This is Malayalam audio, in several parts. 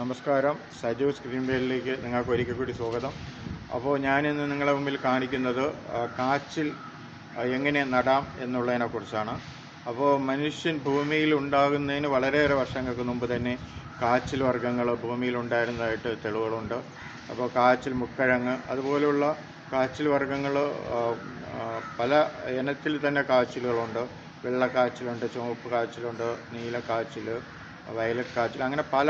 നമസ്കാരം. സജു സ്ക്രീൻ വേലിലേക്ക് നിങ്ങൾക്ക് ഒരിക്കൽ കൂടി സ്വാഗതം. അപ്പോൾ ഞാനിന്ന് നിങ്ങളുടെ മുമ്പിൽ കാണിക്കുന്നത് കാച്ചിൽ എങ്ങനെ നടാം എന്നുള്ളതിനെക്കുറിച്ചാണ് അപ്പോൾ മനുഷ്യൻ ഭൂമിയിൽ ഉണ്ടാകുന്നതിന് വളരെയേറെ വർഷങ്ങൾക്ക് മുമ്പ് തന്നെ കാച്ചിൽ വർഗങ്ങൾ ഭൂമിയിൽ ഉണ്ടായിരുന്നതായിട്ട് തെളിവുകളുണ്ട്. അപ്പോൾ കാച്ചിൽ മുക്കഴങ്ങ് അതുപോലുള്ള കാച്ചിൽ വർഗങ്ങൾ പല ഇനത്തിൽ തന്നെ കാച്ചിലുകളുണ്ട്. വെള്ള കാച്ചിലുണ്ട് ചുവപ്പ് കാച്ചിലുണ്ട് നീല കാച്ചിൽ വയലറ്റ് കാച്ചിൽ അങ്ങനെ പല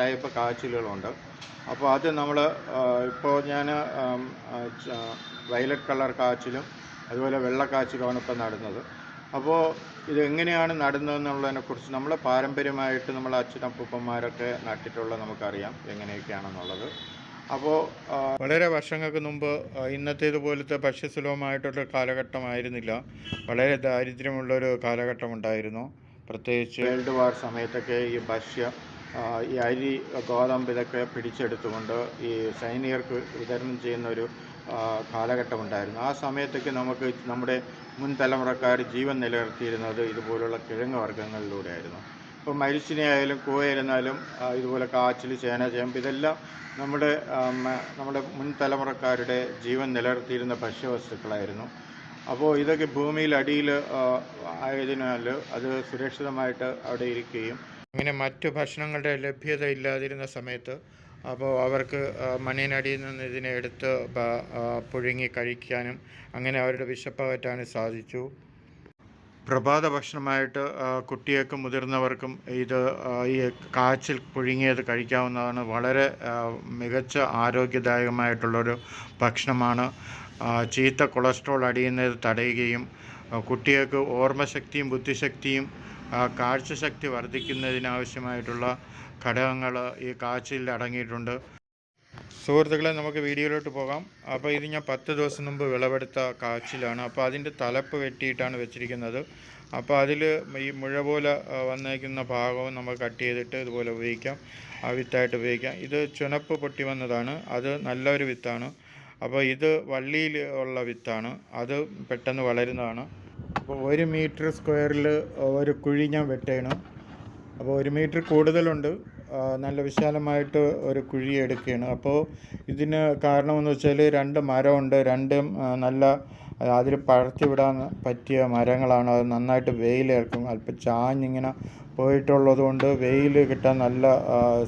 ടൈപ്പ് കാച്ചിലുകളുണ്ട്. അപ്പോൾ അത് നമ്മൾ ഇപ്പോൾ ഞാൻ വയലറ്റ് കളർ കാച്ചിലും അതുപോലെ വെള്ളക്കാച്ചിലുമാണ് ഇപ്പോൾ നടുന്നത്. അപ്പോൾ ഇത് എങ്ങനെയാണ് നടുന്നതെന്നുള്ളതിനെക്കുറിച്ച് നമ്മൾ പാരമ്പര്യമായിട്ട് നമ്മൾ അച്ഛനപ്പൂപ്പന്മാരൊക്കെ നട്ടിട്ടുള്ള നമുക്കറിയാം എങ്ങനെയൊക്കെയാണെന്നുള്ളത്. അപ്പോൾ വളരെ വർഷങ്ങൾക്ക് മുമ്പ് ഇന്നത്തേതുപോലത്തെ ഭക്ഷ്യസുലഭമായിട്ടുള്ള കാലഘട്ടമായിരുന്നില്ല. വളരെ ദാരിദ്ര്യമുള്ളൊരു കാലഘട്ടമുണ്ടായിരുന്നു. പ്രത്യേകിച്ച് വേൾഡ് വാർ സമയത്തൊക്കെ ഈ ഭക്ഷ്യ ഈ അരി ഗോതമ്പ് ഇതൊക്കെ പിടിച്ചെടുത്തുകൊണ്ട് ഈ സൈനികർക്ക് വിതരണം ചെയ്യുന്ന ഒരു കാലഘട്ടം കാലഘട്ടമുണ്ടായിരുന്നു. ആ സമയത്തൊക്കെ നമുക്ക് നമ്മുടെ മുൻ തലമുറക്കാർ ജീവൻ നിലനിർത്തിയിരുന്നത് ഇതുപോലുള്ള കിഴങ്ങ് വർഗങ്ങളിലൂടെയായിരുന്നു. ഇപ്പോൾ മരിച്ചിനെ ആയാലും കൂവയിരുന്നാലും ഇതുപോലെ കാച്ചിൽ ചേന ചേമ്പ് ഇതെല്ലാം നമ്മുടെ നമ്മുടെ മുൻ തലമുറക്കാരുടെ ജീവൻ നിലനിർത്തിയിരുന്ന ഭക്ഷ്യവസ്തുക്കളായിരുന്നു. അപ്പോൾ ഇതൊക്കെ ഭൂമിയിൽ അടിയിൽ ആയതിനാൽ അത് സുരക്ഷിതമായിട്ട് അവിടെ ഇരിക്കുകയും. അങ്ങനെ മറ്റു ഭക്ഷണങ്ങളുടെ ലഭ്യത ഇല്ലാതിരുന്ന സമയത്ത് അപ്പോൾ അവർക്ക് മണ്ണിനടിയിൽ നിന്ന് ഇതിനെ എടുത്ത് പുഴുങ്ങി കഴിക്കാനും അങ്ങനെ അവരുടെ വിശപ്പകറ്റാനും സാധിച്ചു. പ്രഭാത ഭക്ഷണമായിട്ട് കുട്ടികൾക്കും മുതിർന്നവർക്കും ഇത് ഈ കാച്ചിൽ പുഴുങ്ങിയത് കഴിക്കാവുന്നതാണ് വളരെ മികച്ച ആരോഗ്യദായകമായിട്ടുള്ളൊരു ഭക്ഷണമാണ്. ചീത്ത കൊളസ്ട്രോൾ അടിയുന്നത് തടയുകയും കുട്ടികൾക്ക് ഓർമ്മശക്തിയും ബുദ്ധിശക്തിയും കാഴ്ചശക്തി വർദ്ധിക്കുന്നതിനാവശ്യമായിട്ടുള്ള ഘടകങ്ങൾ ഈ കാഴ്ചയിൽ അടങ്ങിയിട്ടുണ്ട്. സുഹൃത്തുക്കളെ നമുക്ക് വീഡിയോയിലോട്ട് പോകാം. അപ്പോൾ ഇത് ഞാൻ പത്ത് ദിവസം മുമ്പ് വിളവെടുത്ത കാച്ചിലാണ്. അപ്പോൾ അതിന്റെ തലപ്പ് വെട്ടിയിട്ടാണ് വെച്ചിരിക്കുന്നത്. അപ്പോൾ അതിൽ ഈ മുഴ പോലെ വന്നേക്കുന്ന ഭാഗവും നമ്മൾ കട്ട് ചെയ്തിട്ട് ഇതുപോലെ ഉപയോഗിക്കാം. ആ വിത്തായിട്ട് ഉപയോഗിക്കാം. ഇത് ചുനപ്പ് പൊട്ടി വന്നതാണ്. അത് നല്ലൊരു വിത്താണ്. അപ്പോൾ ഇത് വള്ളിയിൽ ഉള്ള വിത്താണ്. അത് പെട്ടെന്ന് വളരുന്നതാണ്. അപ്പോൾ ഒരു മീറ്റർ സ്ക്വയറിൽ ഒരു കുഴി ഞാൻ വെട്ടേണ്. അപ്പോൾ ഒരു മീറ്റർ കൂടുതലുണ്ട്. നല്ല വിശാലമായിട്ട് ഒരു കുഴി എടുക്കുകയാണ് അപ്പോൾ ഇതിന് കാരണമെന്ന് വെച്ചാൽ രണ്ട് മരമുണ്ട്. രണ്ടും നല്ല അതിൽ പഴർത്തി വിടാൻ പറ്റിയ മരങ്ങളാണ്. അത് നന്നായിട്ട് വെയിലേൽക്കും അല്പം ചാഞ്ഞിങ്ങനെ പോയിട്ടുള്ളത് കൊണ്ട് വെയിൽ കിട്ടാൻ നല്ല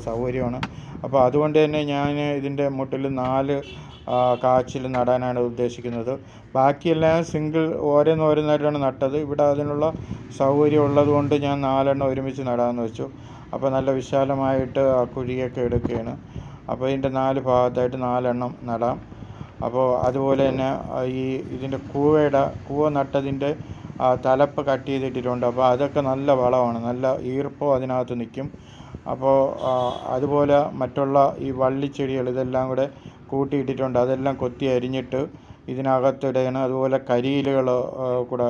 സൗകര്യമാണ്. അപ്പോൾ അതുകൊണ്ട് തന്നെ ഞാൻ ഇതിന്റെ മുട്ടിൽ നാല് കാച്ചിൽ നടാനാണ് ഉദ്ദേശിക്കുന്നത്. ബാക്കിയെല്ലാം സിംഗിൾ ഓരോന്ന് ഓരോന്നായിട്ടാണ് നട്ടത്. ഇവിടെ അതിനുള്ള സൗകര്യം ഉള്ളത് കൊണ്ട് ഞാൻ നാലെണ്ണം ഒരുമിച്ച് നടാമെന്ന് വെച്ചു. അപ്പോൾ നല്ല വിശാലമായിട്ട് ആ കുഴിയൊക്കെ എടുക്കുകയാണ്. അപ്പോൾ ഇതിന്റെ നാല് ഭാഗത്തായിട്ട് നാലെണ്ണം നടാം. അപ്പോൾ അതുപോലെ തന്നെ ഈ ഇതിന്റെ കൂവയുടെ കൂവ നട്ടതിന്റെ തലപ്പ് കട്ട് ചെയ്തിട്ടിട്ടുണ്ട്. അപ്പോൾ അതൊക്കെ നല്ല വളമാണ്. നല്ല ഈർപ്പം അതിനകത്ത് നിൽക്കും. അപ്പോൾ അതുപോലെ മറ്റുള്ള ഈ വള്ളിച്ചെടികൾ ഇതെല്ലാം കൂടെ കൂട്ടിയിട്ടിട്ടുണ്ട്. അതെല്ലാം കൊത്തി അരിഞ്ഞിട്ട് ഇതിനകത്തിടുകയാണ് അതുപോലെ കരിയിലുകൾ കൂടെ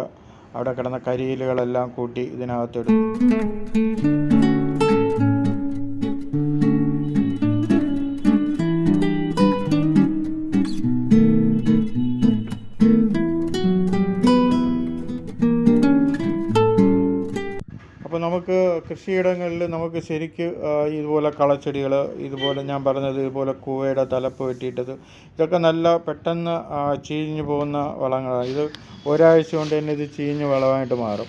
അവിടെ കിടന്ന കരിയിലുകളെല്ലാം കൂട്ടി ഇതിനകത്തിടും. കൃഷിയിടങ്ങളിൽ നമുക്ക് ശരിക്ക് ഇതുപോലെ കളച്ചെടികൾ ഇതുപോലെ ഞാൻ പറഞ്ഞത് ഇതുപോലെ കൂവയുടെ തലപ്പ് വെട്ടിയിട്ടത് ഇതൊക്കെ നല്ല പെട്ടെന്ന് ചീഞ്ഞു പോകുന്ന വളങ്ങളാണ് ഇത് ഒരാഴ്ച കൊണ്ട് തന്നെ ഇത് ചീഞ്ഞ് വളമായിട്ട് മാറും.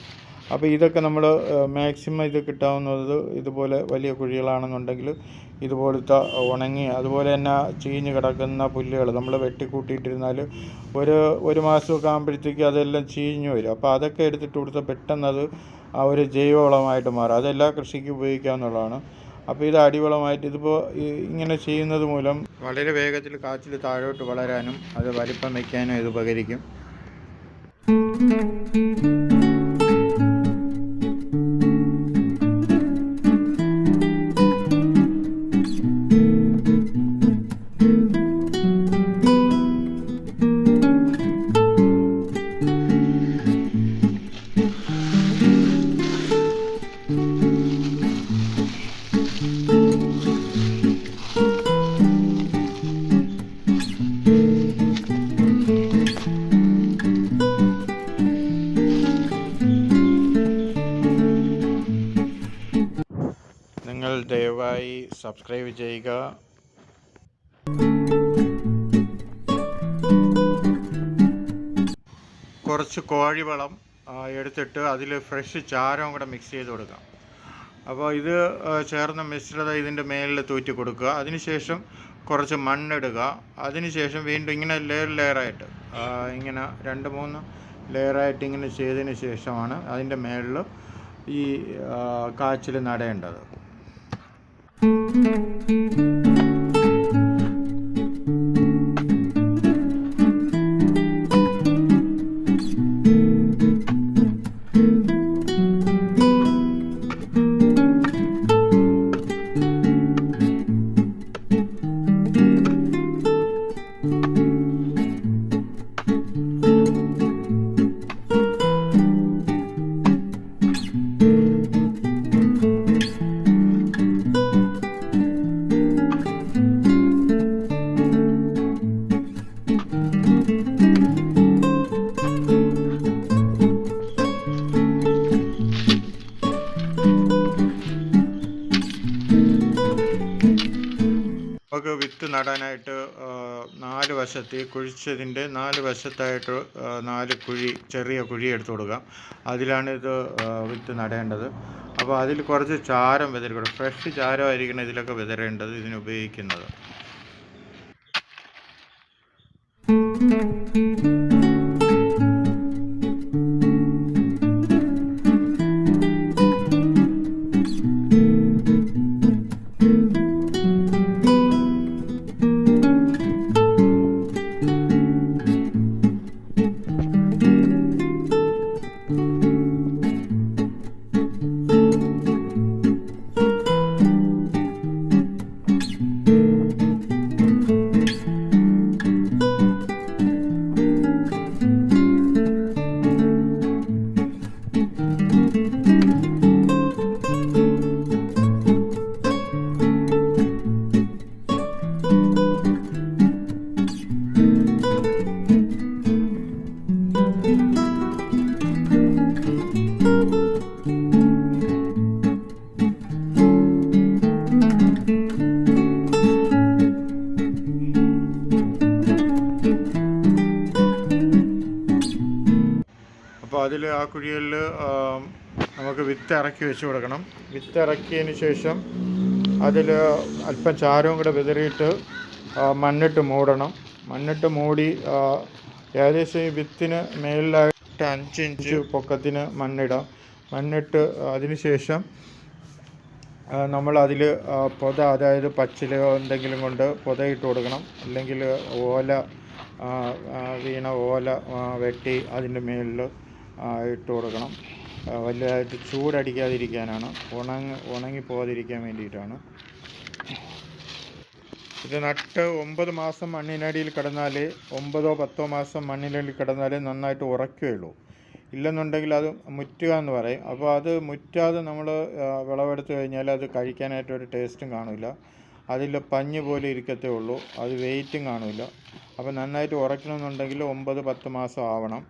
അപ്പോൾ ഇതൊക്കെ നമ്മൾ മാക്സിമം ഇത് കിട്ടാവുന്നത് ഇതുപോലെ വലിയ കുഴികളാണെന്നുണ്ടെങ്കിൽ ഇതുപോലത്തെ ഉണങ്ങി അതുപോലെ തന്നെ ചീഞ്ഞ് കിടക്കുന്ന പുല്ലുകൾ നമ്മൾ വെട്ടിക്കൂട്ടിയിട്ടിരുന്നാൽ ഒരു ഒരു മാസമൊക്കെ ആകുമ്പോഴത്തേക്ക് അതെല്ലാം ചീഞ്ഞു വരും. അപ്പോൾ അതൊക്കെ എടുത്തിട്ട് കൊടുത്താൽ പെട്ടെന്ന് അത് ആ ഒരു ജൈവവളമായിട്ട് മാറും. അതെല്ലാ കൃഷിക്കും ഉപയോഗിക്കാവുന്നതാണ്. അപ്പോൾ ഇത് അടിവളമായിട്ട് ഇതിപ്പോൾ ഇങ്ങനെ ചെയ്യുന്നത് മൂലം വളരെ വേഗത്തിൽ കാച്ചിൽ താഴോട്ട് വളരാനും അത് വലിപ്പം വയ്ക്കാനും ഇത് ഉപകരിക്കും. സബ്സ്ക്രൈബ് ചെയ്യുക. കുറച്ച് കോഴിവളം എടുത്തിട്ട് അതിൽ ഫ്രഷ് ചാരവും കൂടെ മിക്സ് ചെയ്ത് കൊടുക്കാം. അപ്പോൾ ഇത് ചേർന്ന മിശ്രിത ഇതിന്റെ മേലിൽ തൂറ്റി കൊടുക്കുക. അതിനുശേഷം കുറച്ച് മണ്ണിടുക. അതിനുശേഷം വീണ്ടും ഇങ്ങനെ ലെയർ ലെയറായിട്ട് ഇങ്ങനെ രണ്ട് മൂന്ന് ലെയറായിട്ട് ഇങ്ങനെ ചെയ്തതിന് ശേഷമാണ് അതിന്റെ മേളിൽ ഈ കാച്ചിൽ നടേണ്ടത്. നമുക്ക് വിത്ത് നടാനായിട്ട് നാല് വശത്ത് ഈ കുഴിച്ചതിന്റെ നാല് വശത്തായിട്ട് നാല് കുഴി ചെറിയ കുഴി എടുത്തു കൊടുക്കാം. അതിലാണ് ഇത് വിത്ത് നടേണ്ടത്. അപ്പോൾ അതിൽ കുറച്ച് ചാരം വിതറിക്കണം ഫ്രഷ് ചാരമായിരിക്കണം ഇതിലൊക്കെ വിതറേണ്ടത് ഇതിന് ഉപയോഗിക്കുന്നത്. അതിൽ ആ കുഴികളിൽ നമുക്ക് വിത്ത് ഇറക്കി വെച്ച് കൊടുക്കണം. വിത്ത് ഇറക്കിയതിന് ശേഷം അതിൽ അല്പം ചാരവും കൂടെ വിതറിയിട്ട് മണ്ണിട്ട് മൂടണം. മണ്ണിട്ട് മൂടി ഏകദേശം ഈ വിത്തിന് മേളിലായിട്ട് അഞ്ച് ഇഞ്ച് പൊക്കത്തിന് മണ്ണിടാം. മണ്ണിട്ട് അതിന് ശേഷം നമ്മൾ അതിൽ പൊത അതായത് പച്ചിലോ എന്തെങ്കിലും കൊണ്ട് പൊതയിട്ട് കൊടുക്കണം. അല്ലെങ്കിൽ ഓല വീണ ഓല വെട്ടി അതിന്റെ മേളിൽ ഇട്ട് കൊടുക്കണം. വലുതായിട്ട് ചൂടടിക്കാതിരിക്കാനാണ്. ഉണങ്ങി ഉണങ്ങി പോകാതിരിക്കാൻ വേണ്ടിയിട്ടാണ്. ഇത് നട്ട് ഒമ്പത് മാസം മണ്ണിനടിയിൽ കിടന്നാൽ ഒമ്പതോ പത്തോ മാസം മണ്ണിനടിയിൽ കിടന്നാലേ നന്നായിട്ട് ഉറക്കുകയുള്ളൂ. ഇല്ലെന്നുണ്ടെങ്കിൽ അത് മുറ്റുക എന്ന് പറയും. അപ്പോൾ അത് മുറ്റാതെ നമ്മൾ വിളവെടുത്ത് കഴിഞ്ഞാൽ അത് കഴിക്കാനായിട്ട് ഒരു ടേസ്റ്റും കാണില്ല. അതിൽ പഞ്ഞ് പോലെ ഇരിക്കത്തേ ഉള്ളൂ. അത് വെയിറ്റും കാണില്ല. അപ്പോൾ നന്നായിട്ട് ഉറക്കണമെന്നുണ്ടെങ്കിൽ ഒമ്പത് പത്ത് മാസം ആവണം.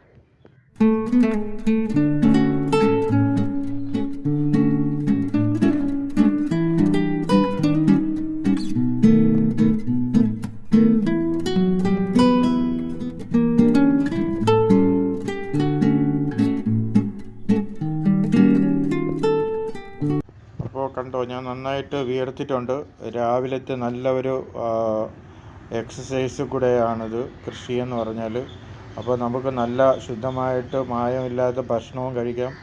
നന്നായിട്ട് വിയർത്തിട്ടുണ്ട്. രാവിലത്തെ നല്ല ഒരു എക്സസൈസ് കൂടെയാണിത് കൃഷി എന്ന് പറഞ്ഞാൽ അപ്പോൾ നമുക്ക് നല്ല ശുദ്ധമായിട്ട് മായമില്ലാത്ത ഭക്ഷണവും കഴിക്കാം.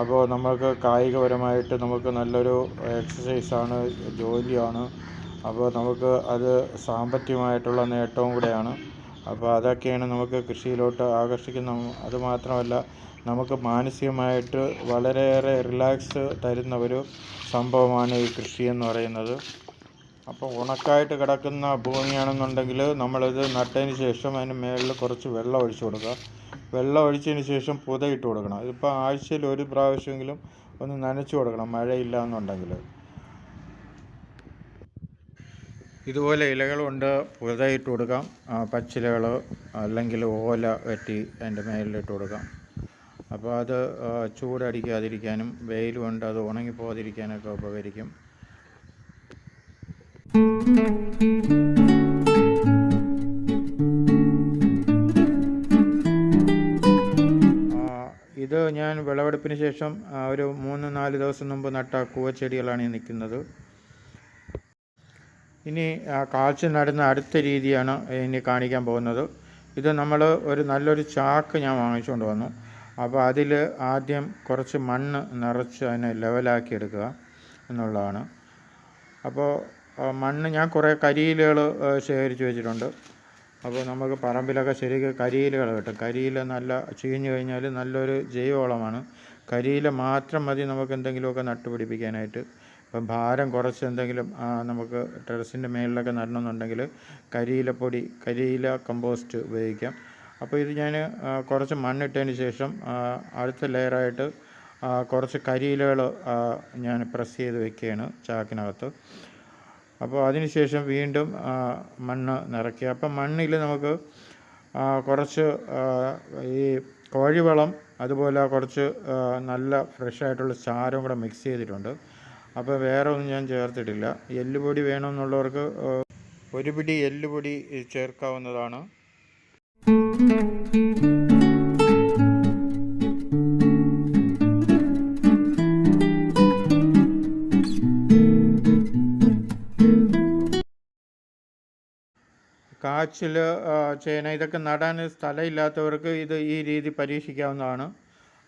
അപ്പോൾ നമുക്ക് കായികപരമായിട്ട് നമുക്ക് നല്ലൊരു എക്സസൈസാണ് ജോലിയാണ്. അപ്പോൾ നമുക്ക് അത് സാമ്പത്തികമായിട്ടുള്ള നേട്ടവും കൂടെയാണ്. അപ്പോൾ അതൊക്കെയാണ് നമുക്ക് കൃഷിയിലോട്ട് ആകർഷിക്കുന്ന അത് മാത്രമല്ല നമുക്ക് മാനസികമായിട്ട് വളരെയേറെ റിലാക്സ് തരുന്ന ഒരു സംഭവമാണ് ഈ കൃഷി എന്ന് പറയുന്നത്. അപ്പോൾ ഉണക്കായിട്ട് കിടക്കുന്ന ഭൂമിയാണെന്നുണ്ടെങ്കിൽ നമ്മളിത് നട്ടതിന് ശേഷം അതിന് മേളിൽ കുറച്ച് വെള്ളം ഒഴിച്ചു കൊടുക്കുക. വെള്ളം ഒഴിച്ചതിന് ശേഷം പുതയിട്ട് കൊടുക്കണം. ഇതിപ്പോൾ ആഴ്ചയിൽ ഒരു പ്രാവശ്യമെങ്കിലും ഒന്ന് നനച്ചു കൊടുക്കണം മഴയില്ല എന്നുണ്ടെങ്കിൽ ഇതുപോലെ ഇലകളുണ്ട് പുതയിട്ട് കൊടുക്കാം. പച്ചിലകൾ അല്ലെങ്കിൽ ഓല വെട്ടി അതിന്റെ മേലിലിട്ട് കൊടുക്കാം. അപ്പോൾ അത് ചൂടടിക്കാതിരിക്കാനും വെയിൽ കൊണ്ട് അത് ഉണങ്ങിപ്പോകാതിരിക്കാനൊക്കെ ഉപകരിക്കും. ഇത് ഞാൻ വിളവെടുപ്പിന് ശേഷം ഒരു മൂന്ന് നാല് ദിവസം മുമ്പ് നട്ട കൂവച്ചെടികളാണ് ഈ നിൽക്കുന്നത്. ഇനി ആ, കാഴ്ച നടുന്ന അടുത്ത രീതിയാണ് ഇനി കാണിക്കാൻ പോകുന്നത്. ഇത് നമ്മൾ ഒരു നല്ലൊരു ചാക്ക് ഞാൻ വാങ്ങിച്ചുകൊണ്ട് വന്നു. അപ്പോൾ അതിൽ ആദ്യം കുറച്ച് മണ്ണ് നിറച്ച് അതിനെ ലെവലാക്കി എടുക്കുക എന്നുള്ളതാണ്. അപ്പോൾ മണ്ണ് ഞാൻ കുറേ കരിയിലുകൾ ശേഖരിച്ച് വെച്ചിട്ടുണ്ട്. അപ്പോൾ നമുക്ക് പറമ്പിലൊക്കെ ശരിക്കും കരിയിലുകൾ കിട്ടും. കരിയില നല്ല ചീഞ്ഞു കഴിഞ്ഞാൽ നല്ലൊരു ജൈവവളമാണ്. കരിയില മാത്രം മതി നമുക്ക് എന്തെങ്കിലുമൊക്കെ നട്ടുപിടിപ്പിക്കാനായിട്ട്. ഇപ്പം ഭാരം കുറച്ച് എന്തെങ്കിലും നമുക്ക് ടെറസിന്റെ മേളിലൊക്കെ നടണമെന്നുണ്ടെങ്കിൽ കരിയിലപ്പൊടി കരിയില കമ്പോസ്റ്റ് ഉപയോഗിക്കാം. അപ്പോൾ ഇത് ഞാൻ കുറച്ച് മണ്ണിട്ടതിന് ശേഷം അടുത്ത ലെയറായിട്ട് കുറച്ച് കരിയിലകൾ ഞാൻ പ്രസ് ചെയ്ത് വെക്കുകയാണ് ചാക്കിനകത്ത്. അപ്പോൾ അതിനുശേഷം വീണ്ടും മണ്ണ് നിറയ്ക്കുക. അപ്പം മണ്ണിൽ നമുക്ക് കുറച്ച് ഈ കോഴിവളം അതുപോലെ കുറച്ച് നല്ല ഫ്രഷായിട്ടുള്ള ചാരം കൂടെ മിക്സ് ചെയ്തിട്ടുണ്ട്. അപ്പോൾ വേറെ ഒന്നും ഞാൻ ചേർത്തിട്ടില്ല. എല്ലുപൊടി വേണമെന്നുള്ളവർക്ക് ഒരു പിടി എല്ലുപൊടി ചേർക്കാവുന്നതാണ്. കാച്ചിൽ ചേന ഇതൊക്കെ നടാൻ സ്ഥലമില്ലാത്തവർക്ക് ഇത് ഈ രീതി പരീക്ഷിക്കാവുന്നതാണ്.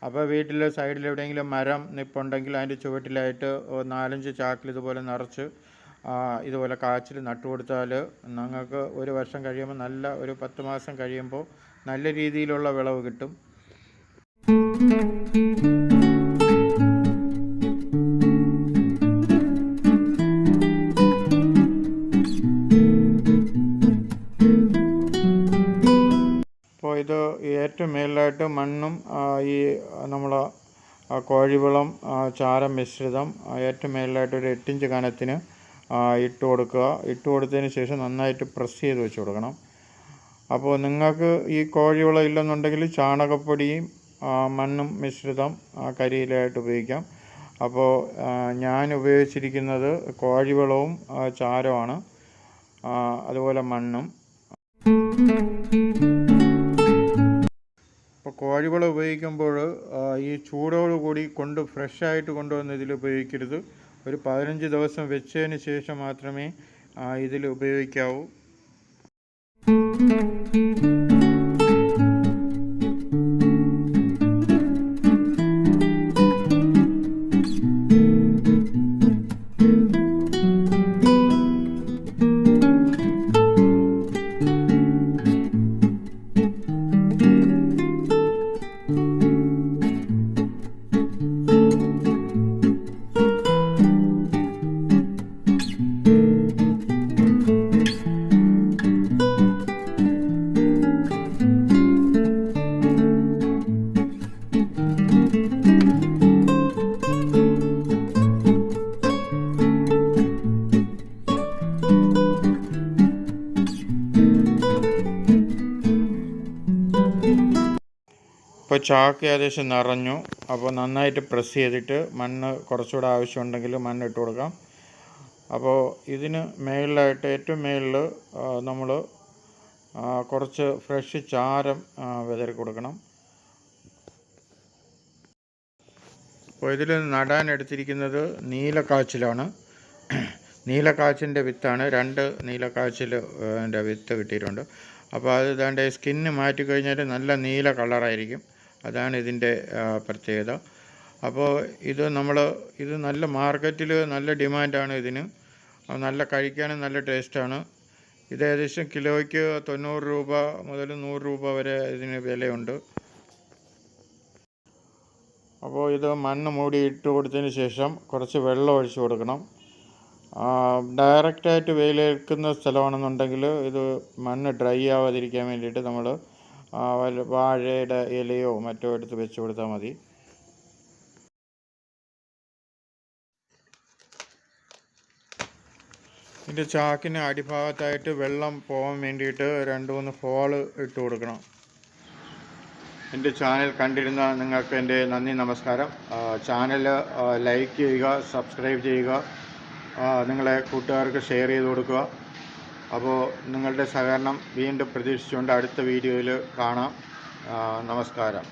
അപ്പോൾ വീട്ടിൽ സൈഡിൽ എവിടെയെങ്കിലും മരം നിപ്പുണ്ടെങ്കിൽ അതിന്റെ ചുവട്ടിലായിട്ട് നാലഞ്ച് ചാക്കിൽ ഇതുപോലെ നിറച്ച് ഇതുപോലെ കാച്ചിൽ നട്ടു കൊടുത്താൽ നിങ്ങൾക്ക് ഒരു വർഷം കഴിയുമ്പോൾ നല്ല ഒരു പത്ത് മാസം കഴിയുമ്പോൾ നല്ല രീതിയിലുള്ള വിളവ് കിട്ടും. അപ്പോൾ ഇത് ഏറ്റവും മേലായിട്ട് മണ്ണും ഈ നമ്മൾ കോഴിവളം ചാരം മിശ്രിതം ഏറ്റവും മേലായിട്ട് ഒരു എട്ടിഞ്ച് കനത്തിന് ഇട്ട് കൊടുക്കുക. ഇട്ട് കൊടുത്തതിന് ശേഷം നന്നായിട്ട് പ്രസ് ചെയ്ത് വെച്ച് കൊടുക്കണം. അപ്പോൾ നിങ്ങൾക്ക് ഈ കോഴിവളം ഇല്ലെന്നുണ്ടെങ്കിൽ ചാണകപ്പൊടിയും മണ്ണും മിശ്രിതം കരിയിലായിട്ട് ഉപയോഗിക്കാം. അപ്പോൾ ഞാൻ ഉപയോഗിച്ചിരിക്കുന്നത് കോഴിവളവും ചാരമാണ് അതുപോലെ മണ്ണും. ഇപ്പോൾ കോഴിവളം ഉപയോഗിക്കുമ്പോൾ ഈ ചൂടോടുകൂടി കൊണ്ട് ഫ്രഷായിട്ട് കൊണ്ടുവന്ന് ഇതിൽ ഉപയോഗിക്കരുത്. ഒരു പതിനഞ്ച് ദിവസം വെച്ചതിന് ശേഷം മാത്രമേ ഇതിൽ ഉപയോഗിക്കാവൂ. ചാക്ക് ഏകദേശം നിറഞ്ഞു. അപ്പോൾ നന്നായിട്ട് പ്രസ് ചെയ്തിട്ട് മണ്ണ് കുറച്ചുകൂടെ ആവശ്യമുണ്ടെങ്കിൽ മണ്ണ് ഇട്ട് കൊടുക്കാം. അപ്പോൾ ഇതിന് മേളിലായിട്ട് ഏറ്റവും മേളിൽ നമ്മൾ കുറച്ച് ഫ്രഷ് ചാരം വിതറി കൊടുക്കണം. അപ്പോൾ ഇതിൽ നടാൻ എടുത്തിരിക്കുന്നത് നീലക്കാച്ചിലാണ്. നീലക്കാച്ചിന്റെ വിത്താണ്. രണ്ട് നീലക്കാച്ചിൽ വിത്ത് കിട്ടിയിട്ടുണ്ട്. അപ്പോൾ അത് ദാണ്ട് സ്കിന്ന് മാറ്റി കഴിഞ്ഞാൽ നല്ല നീല കളറായിരിക്കും. അതാണ് ഇതിന്റെ പ്രത്യേകത. അപ്പോൾ ഇത് നമ്മൾ ഇത് നല്ല മാർക്കറ്റിൽ നല്ല ഡിമാൻഡാണ് ഇതിന്. നല്ല കഴിക്കാനും നല്ല ടേസ്റ്റാണ്. ഇത് ഏകദേശം കിലോയ്ക്ക് തൊണ്ണൂറ് രൂപ മുതൽ നൂറ് രൂപ വരെ ഇതിന് വിലയുണ്ട്. അപ്പോൾ ഇത് മണ്ണ് മൂടി ഇട്ട് കൊടുത്തതിന് ശേഷം കുറച്ച് വെള്ളം ഒഴിച്ചു കൊടുക്കണം. ഡയറക്റ്റായിട്ട് വെയിലേൽക്കുന്ന സ്ഥലമാണെന്നുണ്ടെങ്കിൽ ഇത് മണ്ണ് ഡ്രൈ ആവാതിരിക്കാൻ വേണ്ടിയിട്ട് നമ്മൾ വാഴയുടെ ഇലയോ മറ്റോ എടുത്ത് വെച്ച് കൊടുത്താൽ മതി. ഇതിന്റെ ചാക്കിന് അടിഭാഗത്തായിട്ട് വെള്ളം പോകാൻ വേണ്ടിയിട്ട് രണ്ട് മൂന്ന് ഹോൾ ഇട്ട് കൊടുക്കണം. എന്റെ ചാനൽ കണ്ടിരുന്ന നിങ്ങൾക്ക് എന്റെ നന്ദി നമസ്കാരം. ചാനൽ ലൈക്ക് ചെയ്യുക സബ്സ്ക്രൈബ് ചെയ്യുക നിങ്ങളെ കൂട്ടുകാർക്ക് ഷെയർ ചെയ്ത് കൊടുക്കുക. അപ്പോൾ നിങ്ങളുടെ സഹകരണം വീണ്ടും പ്രതീക്ഷിച്ചുകൊണ്ട് അടുത്ത വീഡിയോയിൽ കാണാം. നമസ്കാരം.